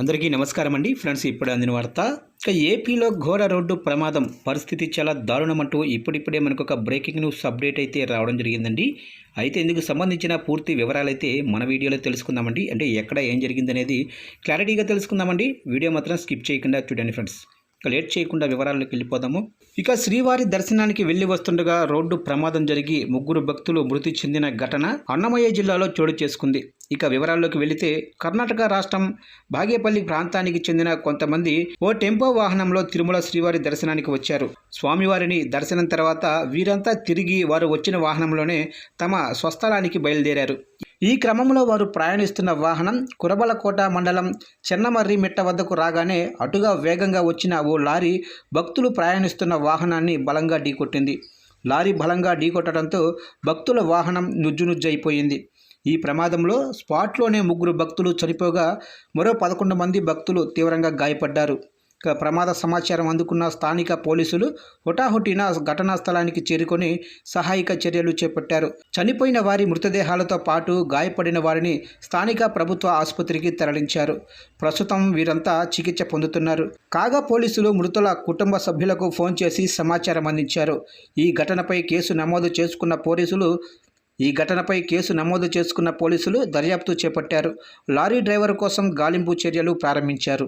అందరికీ నమస్కారం అండి. ఫ్రెండ్స్ ఇప్పుడు అందిన వార్త ఇక ఏపీలో ఘోర రోడ్డు ప్రమాదం పరిస్థితి చాలా దారుణం అంటూ ఇప్పుడిప్పుడే మనకు ఒక బ్రేకింగ్ న్యూస్ అప్డేట్ అయితే రావడం జరిగిందండి. అయితే ఇందుకు సంబంధించిన పూర్తి వివరాలు అయితే మన వీడియోలో తెలుసుకుందామండి. అంటే ఎక్కడ ఏం జరిగిందనేది క్లారిటీగా తెలుసుకుందామండి. వీడియో మాత్రం స్కిప్ చేయకుండా చూడండి ఫ్రెండ్స్. ఇక లేట్ చేయకుండా వివరాల్లోకి వెళ్ళిపోదాము. ఇక శ్రీవారి దర్శనానికి వెళ్ళి వస్తుండగా రోడ్డు ప్రమాదం జరిగి ముగ్గురు భక్తులు మృతి చెందిన ఘటన అన్నమయ్య జిల్లాలో చోటు చేసుకుంది. ఇక వివరాల్లోకి వెళితే కర్ణాటక రాష్ట్రం బాగేపల్లి ప్రాంతానికి చెందిన కొంతమంది ఓ టెంపో వాహనంలో తిరుమల శ్రీవారి దర్శనానికి వచ్చారు. స్వామివారిని దర్శనం తర్వాత వీరంతా తిరిగి వారు వచ్చిన వాహనంలోనే తమ స్వస్థలానికి బయలుదేరారు. ఈ క్రమంలో వారు ప్రయాణిస్తున్న వాహనం కురబలకోట మండలం చెన్నమర్రి మిట్ట వద్దకు రాగానే అటుగా వేగంగా వచ్చిన ఓ లారీ భక్తులు ప్రయాణిస్తున్న వాహనాన్ని బలంగా ఢీకొట్టింది. లారీ బలంగా ఢీకొట్టడంతో భక్తుల వాహనం నుజ్జునుజ్జైపోయింది ఈ ప్రమాదంలో స్పాట్లోనే ముగ్గురు భక్తులు చనిపోగా మరో పదకొండు మంది భక్తులు తీవ్రంగా గాయపడ్డారు. ప్రమాద సమాచారం అందుకున్న స్థానిక పోలీసులు హుటాహుటిన ఘటనా స్థలానికి చేరుకొని సహాయక చర్యలు చేపట్టారు. చనిపోయిన వారి మృతదేహాలతో పాటు గాయపడిన వారిని స్థానిక ప్రభుత్వ ఆసుపత్రికి తరలించారు. ప్రస్తుతం వీరంతా చికిత్స పొందుతున్నారు. కాగా పోలీసులు మృతుల కుటుంబ సభ్యులకు ఫోన్ చేసి సమాచారం అందించారు. ఈ ఘటనపై కేసు నమోదు చేసుకున్న పోలీసులు ఈ ఘటనపై కేసు నమోదు చేసుకున్న పోలీసులు దర్యాప్తు చేపట్టారు. లారీ డ్రైవర్ కోసం గాలింపు చర్యలు ప్రారంభించారు.